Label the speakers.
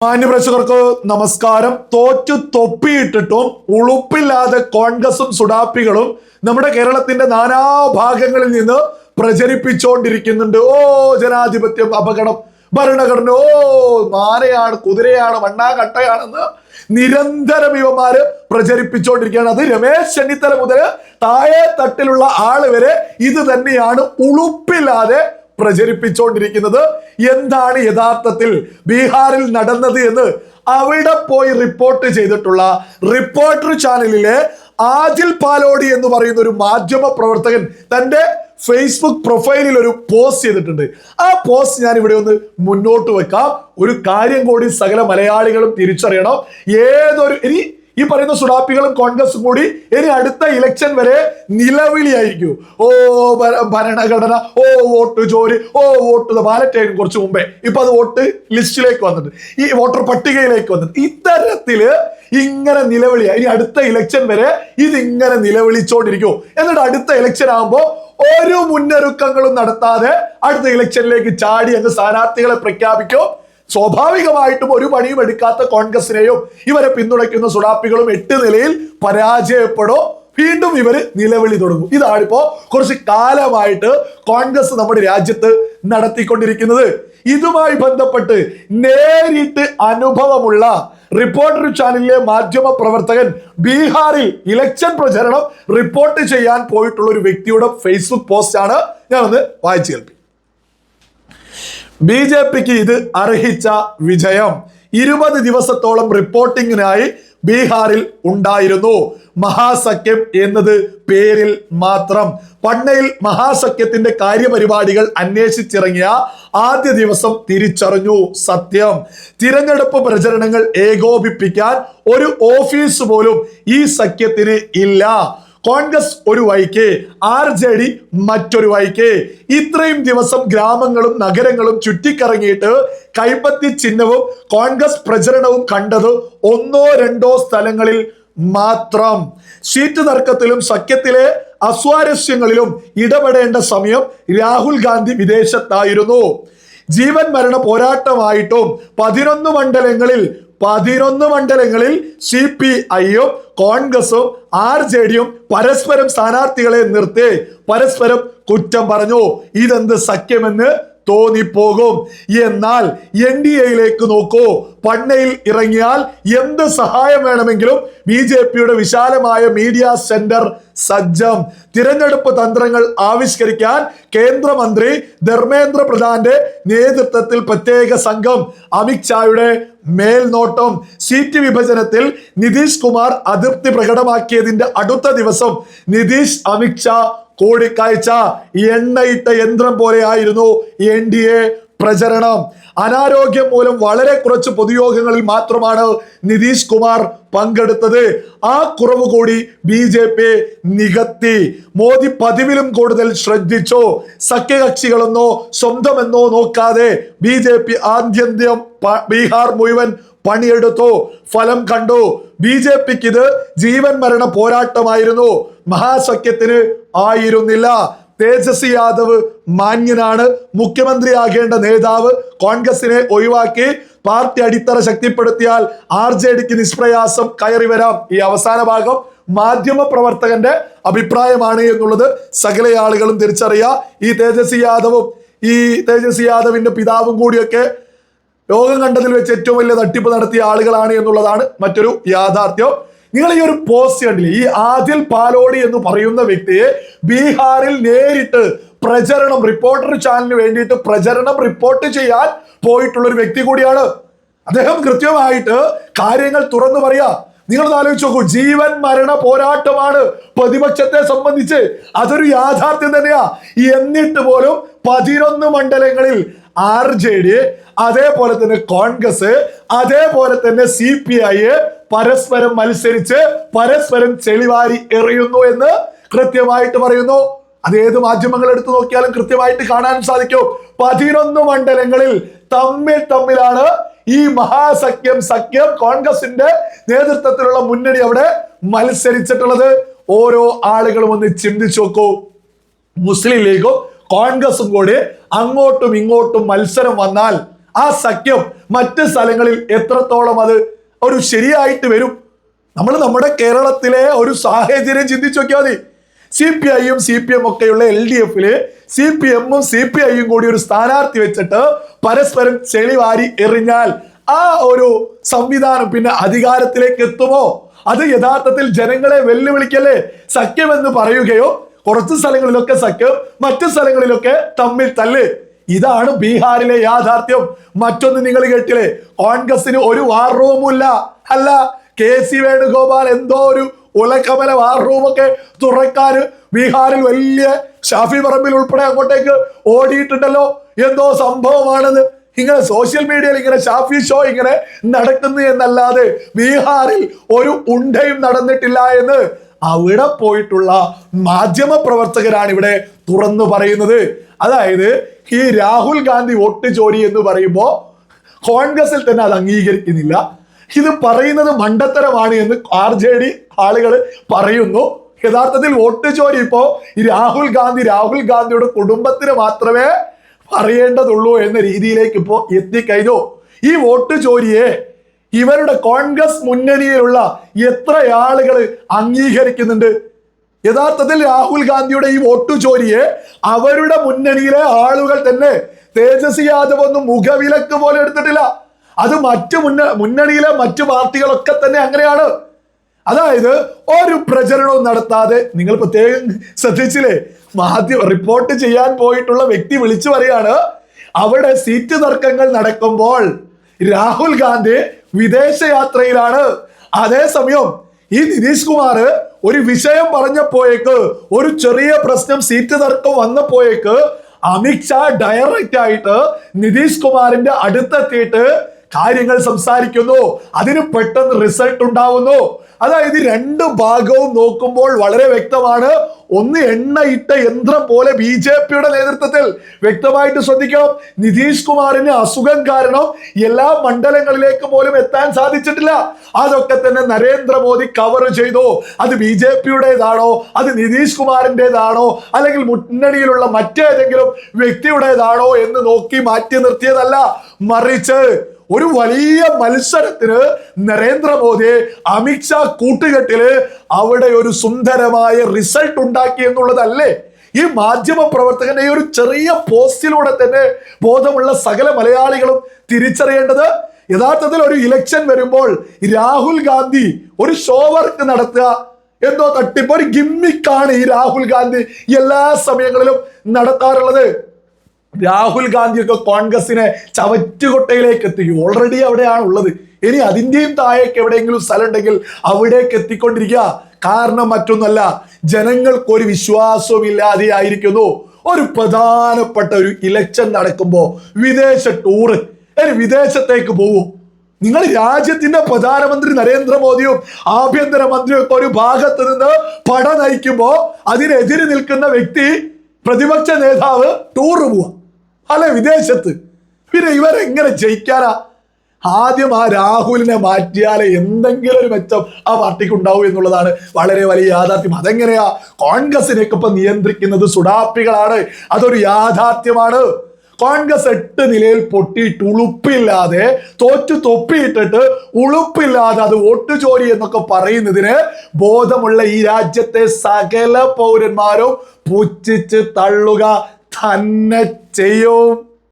Speaker 1: മാന്യപ്രേക്ഷകർക്ക് നമസ്കാരം. തോറ്റു തൊപ്പിയിട്ടിട്ടും ഉളുപ്പില്ലാതെ കോൺഗ്രസും സുഡാപ്പികളും നമ്മുടെ കേരളത്തിന്റെ നാനാഭാഗങ്ങളിൽ നിന്ന് പ്രചരിപ്പിച്ചുകൊണ്ടിരിക്കുന്നുണ്ട് ഓ ജനാധിപത്യം അപകടം. ഭരണഘടന ഓ മാനയാണ് കുതിരയാണ് മണ്ണാകട്ടയാണെന്ന് നിരന്തരം ഇവന്മാര് പ്രചരിപ്പിച്ചുകൊണ്ടിരിക്കുകയാണ് അത് രമേശ് ചെന്നിത്തല മുതൽ താഴെ തട്ടിലുള്ള ആൾ വരെ ഇത് തന്നെയാണ്. ഉളുപ്പില്ലാതെ പ്രചരിപ്പിച്ചുകൊണ്ടിരിക്കുന്നത് എന്താണ് യഥാർത്ഥത്തിൽ ബീഹാറിൽ നടന്നത് എന്ന് അവിടെ പോയി റിപ്പോർട്ട് ചെയ്തിട്ടുള്ള റിപ്പോർട്ടർ ചാനലിലെ ആദിൽ പാലോടി എന്ന് പറയുന്ന ഒരു മാധ്യമ പ്രവർത്തകൻ തന്റെ ഫേസ്ബുക്ക് പ്രൊഫൈലിൽ ഒരു പോസ്റ്റ് ചെയ്തിട്ടുണ്ട്. ആ പോസ്റ്റ് ഞാൻ ഇവിടെ ഒന്ന് മുന്നോട്ട് വെക്കാം. ഒരു കാര്യം കൂടി സകല മലയാളികളും തിരിച്ചറിയണം. ഏതൊരു ഇനി ഈ പറയുന്ന സുഡാപ്പികളും കോൺഗ്രസും കൂടി ഇനി അടുത്ത ഇലക്ഷൻ വരെ നിലവിളിയായിരിക്കും. ഓ ഭരണഘടന ഓ വോട്ട് ജോലി ഓ വോട്ട് ബാലറ്റ് ആയിരുന്നു കുറച്ച് മുമ്പേ. ഇപ്പൊ അത് വോട്ട് ലിസ്റ്റിലേക്ക് വന്നിട്ട് ഈ വോട്ടർ പട്ടികയിലേക്ക് വന്നിട്ട് ഇത്തരത്തിൽ ഇങ്ങനെ നിലവിളിയാ. ഇനി അടുത്ത ഇലക്ഷൻ വരെ ഇതിങ്ങനെ നിലവിളിച്ചോണ്ടിരിക്കും. എന്നിട്ട് അടുത്ത ഇലക്ഷൻ ആകുമ്പോ ഒരു മുന്നൊരുക്കങ്ങളും നടത്താതെ അടുത്ത ഇലക്ഷനിലേക്ക് ചാടി അങ്ങ് സ്ഥാനാർത്ഥികളെ പ്രഖ്യാപിക്കും. സ്വാഭാവികമായിട്ടും ഒരു പണിയും എടുക്കാത്ത കോൺഗ്രസിനെയും ഇവരെ പിന്തുണയ്ക്കുന്ന സുഡാപ്പികളും എട്ട് നിലയിൽ പരാജയപ്പെടോ? വീണ്ടും ഇവർ നിലവിളി തുടങ്ങും. ഇതാണിപ്പോ കുറച്ച് കാലമായിട്ട് കോൺഗ്രസ് നമ്മുടെ രാജ്യത്ത് നടത്തിക്കൊണ്ടിരിക്കുന്നത്. ഇതുമായി ബന്ധപ്പെട്ട് നേരിട്ട് അനുഭവമുള്ള റിപ്പോർട്ടർ ചാനലിലെ മാധ്യമ പ്രവർത്തകൻ ബീഹാറിൽ ഇലക്ഷൻ പ്രചരണം റിപ്പോർട്ട് ചെയ്യാൻ പോയിട്ടുള്ള ഒരു വ്യക്തിയുടെ ഫേസ്ബുക്ക് പോസ്റ്റാണ് ഞാനൊന്ന് വായിച്ചു കേൾപ്പി ബി ജെ പിക്ക് ഇത് അർഹിച്ച വിജയം. ഇരുപത് ദിവസത്തോളം റിപ്പോർട്ടിങ്ങിനായി ബീഹാറിൽ ഉണ്ടായിരുന്നു. മഹാസഖ്യം എന്നത് പേരിൽ മാത്രം. പട്നയിൽ മഹാസഖ്യത്തിന്റെ കാര്യപരിപാടികൾ അന്വേഷിച്ചിറങ്ങിയ ആദ്യ ദിവസം തിരിച്ചറിഞ്ഞു. സത്യം. തിരഞ്ഞെടുപ്പ് പ്രചരണങ്ങൾ ഏകോപിപ്പിക്കാൻ ഒരു ഓഫീസ് പോലും ഈ സഖ്യത്തിന് ഇല്ല. കോൺഗ്രസ് ഒരു വഴിക്ക് ആർ ജെ ഡി മറ്റൊരു വഴിക്ക്. ഇത്രയും ദിവസം ഗ്രാമങ്ങളും നഗരങ്ങളും ചുറ്റിക്കറങ്ങിയിട്ട് കൈപ്പത്തി ചിഹ്നവും കോൺഗ്രസ് പ്രചരണവും കണ്ടത് ഒന്നോ രണ്ടോ സ്ഥലങ്ങളിൽ മാത്രം. സീറ്റ് തർക്കത്തിലും സഖ്യത്തിലെ അസ്വാരസ്യങ്ങളിലും ഇടപെടേണ്ട സമയം രാഹുൽ ഗാന്ധി വിദേശത്തായിരുന്നു. ജീവൻ മരണ പോരാട്ടമായിട്ടും പതിനൊന്ന് മണ്ഡലങ്ങളിൽ പതിനൊന്ന് മണ്ഡലങ്ങളിൽ സി പി ഐയും കോൺഗ്രസും ആർ ജെ ഡിയും പരസ്പരം സ്ഥാനാർത്ഥികളെ നിർത്തി പരസ്പരം കുറ്റം പറഞ്ഞു. ഇതെന്ത് സഖ്യമെന്ന് തോന്നിപ്പോകും. എന്നാൽ എൻ ഡി എയിലേക്ക് നോക്കൂ. പണ്ണയിൽ ഇറങ്ങിയാൽ എന്ത് സഹായം വേണമെങ്കിലും ബി ജെ പിയുടെ വിശാലമായ മീഡിയ സെന്റർ സജ്ജം. തിരഞ്ഞെടുപ്പ് തന്ത്രങ്ങൾ ആവിഷ്കരിക്കാൻ കേന്ദ്രമന്ത്രി ധർമ്മേന്ദ്ര പ്രധാന്റെ നേതൃത്വത്തിൽ പ്രത്യേക സംഘം. അമിത്ഷായുടെ മേൽനോട്ടം. സീറ്റ് വിഭജനത്തിൽ നിതീഷ് കുമാർ അതൃപ്തി പ്രകടമാക്കിയതിന്റെ അടുത്ത ദിവസം നിതീഷ് അമിത്ഷാ കൂടിക്കാഴ്ച എണ്ണയിട്ട യന്ത്രം പോലെയായിരുന്നു എൻ ഡി എ പ്രചരണം. അനാരോഗ്യം മൂലം വളരെ കുറച്ച് പൊതുയോഗങ്ങളിൽ മാത്രമാണ് നിതീഷ് കുമാർ പങ്കെടുത്തത്. ആ കുറവ് കൂടി ബി ജെ പി നികത്തി. മോദി പതിവിലും കൂടുതൽ ശ്രദ്ധിച്ചു. സഖ്യകക്ഷികളെന്നോ സ്വന്തമെന്നോ നോക്കാതെ ബി ജെ പി ആദ്യന്ത്യം ബീഹാർ മുഴുവൻ പണിയെടുത്തു. ഫലം കണ്ടു. ബി ജെ പിക്ക് ഇത് ജീവൻ മരണ പോരാട്ടമായിരുന്നു. മഹാസഖ്യത്തിന് ആയിരുന്നില്ല. തേജസ്വി യാദവ് മാന്യനാണ്. മുഖ്യമന്ത്രി മുഖ്യമന്ത്രിയാകേണ്ട നേതാവ് കോൺഗ്രസിനെ ഒഴിവാക്കി പാർട്ടി അടിത്തറ ശക്തിപ്പെടുത്തിയാൽ ആർ ജെ ഡിക്ക് നിഷ്പ്രയാസം കയറി വരാം. ഈ അവസാന ഭാഗം മാധ്യമ പ്രവർത്തകന്റെ അഭിപ്രായമാണ് എന്നുള്ളത് സകല ആളുകളും തിരിച്ചറിയുക ഈ തേജസ്വി യാദവും ഈ തേജസ്വി യാദവിന്റെ പിതാവും കൂടിയൊക്കെ ലോകം കണ്ടതിൽ വെച്ച് ഏറ്റവും വലിയ തട്ടിപ്പ് നടത്തിയ ആളുകളാണ് എന്നുള്ളതാണ് മറ്റൊരു യാഥാർത്ഥ്യം. നിങ്ങൾ ഈ ഒരു പോസ്റ്റ് കണ്ടില്ലേ? ഈ ആദിൽ പാലോടി എന്ന് പറയുന്ന വ്യക്തിയെ ബീഹാറിൽ നേരിട്ട് പ്രചരണം റിപ്പോർട്ടർ ചാനലിന് വേണ്ടിയിട്ട് പ്രചരണം റിപ്പോർട്ട് ചെയ്യാൻ പോയിട്ടുള്ള ഒരു വ്യക്തി കൂടിയാണ്. അദ്ദേഹം കൃത്യമായിട്ട് കാര്യങ്ങൾ തുറന്നു പറയാ. നിങ്ങൾ ആലോചിച്ച് നോക്കൂ ജീവൻ മരണ പോരാട്ടമാണ് പ്രതിപക്ഷത്തെ സംബന്ധിച്ച് അതൊരു യാഥാർത്ഥ്യം തന്നെയാ. എന്നിട്ട് പോലും പതിനൊന്ന് മണ്ഡലങ്ങളിൽ ആർ ജെ ഡി അതേപോലെ തന്നെ കോൺഗ്രസ് അതേപോലെ തന്നെ സി പി ഐ പരസ്പരം മത്സരിച്ച് പരസ്പരം ചെളിവാരി എറിയുന്നു എന്ന് കൃത്യമായിട്ട് പറയുന്നു. അത് ഏത് മാധ്യമങ്ങൾ എടുത്തു നോക്കിയാലും കൃത്യമായിട്ട് കാണാൻ സാധിക്കും. പതിനൊന്ന് മണ്ഡലങ്ങളിൽ തമ്മിൽ തമ്മിലാണ് ഈ മഹാസഖ്യം സഖ്യം കോൺഗ്രസിന്റെ നേതൃത്വത്തിലുള്ള മുന്നണി അവിടെ മത്സരിച്ചിട്ടുള്ളത്. ഓരോ ആളുകളും ഒന്ന് ചിന്തിച്ചു നോക്കൂ. മുസ്ലിം ലീഗും കോൺഗ്രസും കൂടി അങ്ങോട്ടും ഇങ്ങോട്ടും മത്സരം വന്നാൽ ആ സഖ്യം മറ്റ് സ്ഥലങ്ങളിൽ എത്രത്തോളം അത് ഒരു ശരിയായിട്ട് വരും? നമ്മൾ നമ്മുടെ കേരളത്തിലെ ഒരു സാഹചര്യം ചിന്തിച്ചു നോക്കിയാൽ മതി. സി പി ഐയും സി പി എം ഒക്കെയുള്ള എൽ ഡി എഫിൽ സി പി എമ്മും സി പി ഐയും കൂടി ഒരു സ്ഥാനാർത്ഥി വെച്ചിട്ട് പരസ്പരം ചെളിവാരി എറിഞ്ഞാൽ ആ ഒരു സംവിധാനം പിന്നെ അധികാരത്തിലേക്ക് എത്തുമോ? അത് യഥാർത്ഥത്തിൽ ജനങ്ങളെ വെല്ലുവിളിക്കല്ലേ? സഖ്യമെന്ന് പറയുകയോ കുറച്ച് സ്ഥലങ്ങളിലൊക്കെ സഖ്യം മറ്റു സ്ഥലങ്ങളിലൊക്കെ തമ്മിൽ തല്ല്. ഇതാണ് ബീഹാറിലെ യാഥാർത്ഥ്യം. മറ്റൊന്ന് നിങ്ങൾ കേട്ടില്ലേ? കോൺഗ്രസിന് ഒരു വാർ റൂമില്ല അല്ല കെ സി വേണുഗോപാൽ എന്തോ ഒരു ഉലക്കമല വാർ റൂമൊക്കെ തുറക്കാന് ബീഹാറിൽ വലിയ ഷാഫി പറമ്പിൽ ഉൾപ്പെടെ അങ്ങോട്ടേക്ക് ഓടിയിട്ടുണ്ടല്ലോ. എന്തോ സംഭവമാണെന്ന് ഇങ്ങനെ സോഷ്യൽ മീഡിയയിൽ ഇങ്ങനെ ഷാഫി ഷോ ഇങ്ങനെ നടക്കുന്നു എന്നല്ലാതെ ബീഹാറിൽ ഒരു ഉണ്ടയും നടന്നിട്ടില്ല എന്ന് അവിടെ പോയിട്ടുള്ള മാധ്യമ പ്രവർത്തകരാണ് ഇവിടെ തുറന്നു പറയുന്നത്. അതായത് ഈ രാഹുൽ ഗാന്ധി വോട്ട് ചോരി എന്ന് പറയുമ്പോൾ കോൺഗ്രസിൽ തന്നെ അത് അംഗീകരിക്കുന്നില്ല. ഇത് പറയുന്നത് മണ്ടത്തരമാണ് എന്ന് ആർ ജെ ഡി ആളുകൾ പറയുന്നു. യഥാർത്ഥത്തിൽ വോട്ട് ചോരി ഇപ്പോ ഈ രാഹുൽ ഗാന്ധി രാഹുൽ ഗാന്ധിയുടെ കുടുംബത്തിന് മാത്രമേ പറയേണ്ടതുള്ളൂ എന്ന രീതിയിലേക്ക് ഇപ്പോ എത്തിക്കഴിഞ്ഞു. ഈ വോട്ട് ചോരിയെ ഇവരുടെ കോൺഗ്രസ് മുന്നണിയിലുള്ള എത്ര ആളുകൾ അംഗീകരിക്കുന്നുണ്ട്? യഥാർത്ഥത്തിൽ രാഹുൽ ഗാന്ധിയുടെ ഈ വോട്ട് ജോലിയെ അവരുടെ മുന്നണിയിലെ ആളുകൾ തന്നെ തേജസ്വി യാദവ് ഒന്നും മുഖവിലക്ക് പോലെ എടുത്തിട്ടില്ല. അത് മറ്റു മുന്ന മുന്നണിയിലെ മറ്റു പാർട്ടികളൊക്കെ തന്നെ അങ്ങനെയാണ്. അതായത് ഒരു പ്രചരണവും നടത്താതെ നിങ്ങൾ പ്രത്യേകം ശ്രദ്ധിച്ചില്ലേ? മാധ്യമ റിപ്പോർട്ട് ചെയ്യാൻ പോയിട്ടുള്ള വ്യക്തി വിളിച്ചു പറയാണ് അവിടെ സീറ്റ് തർക്കങ്ങൾ നടക്കുമ്പോൾ രാഹുൽ ഗാന്ധി വിദേശയാത്രയിലാണ്. അതേസമയം ഈ നിതീഷ് കുമാർ ഒരു വിഷയം പറഞ്ഞപ്പോയേക്ക് ഒരു ചെറിയ പ്രശ്നം സീറ്റ് തർക്കം വന്നപ്പോയേക്ക് അമിത്ഷാ ഡയറക്റ്റ് ആയിട്ട് നിതീഷ് കുമാറിന്റെ അടുത്തെത്തിയിട്ട് കാര്യങ്ങൾ സംസാരിക്കുന്നു. അതിന് പെട്ടെന്ന് റിസൾട്ട് ഉണ്ടാവുന്നു. അതായത് രണ്ട് ഭാഗവും നോക്കുമ്പോൾ വളരെ വ്യക്തമാണ്. ഒന്ന് എണ്ണയിട്ട യന്ത്രം പോലെ ബി ജെ പിയുടെ നേതൃത്വത്തിൽ വ്യക്തമായിട്ട് ശ്രദ്ധിക്കണം. നിതീഷ് കുമാറിന് അസുഖം കാരണം എല്ലാ മണ്ഡലങ്ങളിലേക്ക് പോലും എത്താൻ സാധിച്ചിട്ടില്ല. അതൊക്കെ തന്നെ നരേന്ദ്രമോദി കവർ ചെയ്തു. അത് ബി ജെ പിയുടേതാണോ? അത് നിതീഷ് കുമാറിന്റെതാണോ അല്ലെങ്കിൽ മുന്നണിയിലുള്ള മറ്റേതെങ്കിലും വ്യക്തിയുടേതാണോ എന്ന് നോക്കി മാറ്റി നിർത്തിയതല്ല. മറിച്ച് ഒരു വലിയ മത്സരത്തിന് നരേന്ദ്രമോദി അമിത്ഷാ കൂട്ടുകെട്ടിൽ അവിടെ ഒരു സുന്ദരമായ റിസൾട്ട് ഉണ്ടാക്കി എന്നുള്ളതല്ലേ? ഈ മാധ്യമ പ്രവർത്തകന്റെ ഒരു ചെറിയ പോസ്റ്റിലൂടെ തന്നെ ബോധമുള്ള സകല മലയാളികളും തിരിച്ചറിയേണ്ടത് യഥാർത്ഥത്തിൽ ഒരു ഇലക്ഷൻ വരുമ്പോൾ രാഹുൽ ഗാന്ധി ഒരു ഷോ വർക്ക് നടത്തുക എന്തോ തട്ടിപ്പ് ഒരു ഗിമ്മിക്കാണ് ഈ രാഹുൽ ഗാന്ധി എല്ലാ സമയങ്ങളിലും നടത്താറുള്ളത്. രാഹുൽ ഗാന്ധിയൊക്കെ കോൺഗ്രസിനെ ചവറ്റുകൊട്ടയിലേക്ക് എത്തി. ഓൾറെഡി അവിടെയാണ് ഉള്ളത് ഇനി അതിന്റെയും താഴേക്ക് എവിടെയെങ്കിലും സ്ഥലം ഉണ്ടെങ്കിൽ അവിടേക്ക് എത്തിക്കൊണ്ടിരിക്കുക. കാരണം മറ്റൊന്നല്ല ജനങ്ങൾക്ക് ഒരു വിശ്വാസവും ഇല്ലാതെ ആയിരിക്കുന്നു ഒരു പ്രധാനപ്പെട്ട ഒരു ഇലക്ഷൻ നടക്കുമ്പോൾ വിദേശ ടൂറ് ഇനി വിദേശത്തേക്ക് പോകും നിങ്ങൾ രാജ്യത്തിന്റെ പ്രധാനമന്ത്രി നരേന്ദ്രമോദിയും ആഭ്യന്തരമന്ത്രിയും ഒക്കെ ഒരു ഭാഗത്ത് നിന്ന് പട നയിക്കുമ്പോ അതിനെതിരെ നിൽക്കുന്ന വ്യക്തി പ്രതിപക്ഷ നേതാവ് ടൂർ പോവാ. അല്ലെ വിദേശത്ത്? പിന്നെ ഇവരെങ്ങനെ ജയിക്കാനാ? ആദ്യം ആ രാഹുലിനെ മാറ്റിയാലേ എന്തെങ്കിലും ഒരു മെച്ചം ആ പാർട്ടിക്ക് ഉണ്ടാവും എന്നുള്ളതാണ് വളരെ വലിയ യാഥാർത്ഥ്യം. അതെങ്ങനെയാ? കോൺഗ്രസിനെയൊക്കെ ഇപ്പൊ നിയന്ത്രിക്കുന്നത് സുഡാപ്പികളാണ്. അതൊരു യാഥാർത്ഥ്യമാണ്. കോൺഗ്രസ് എട്ട് നിലയിൽ പൊട്ടിയിട്ട് ഉളുപ്പില്ലാതെ തോറ്റു തൊപ്പിയിട്ടിട്ട് ഉളുപ്പില്ലാതെ അത് വോട്ട് ചോരി എന്നൊക്കെ പറയുന്നതിന് ബോധമുള്ള ഈ രാജ്യത്തെ സകല പൗരന്മാരും പുച്ഛിച്ച് തള്ളുക തന്നെ ചെയ്യും.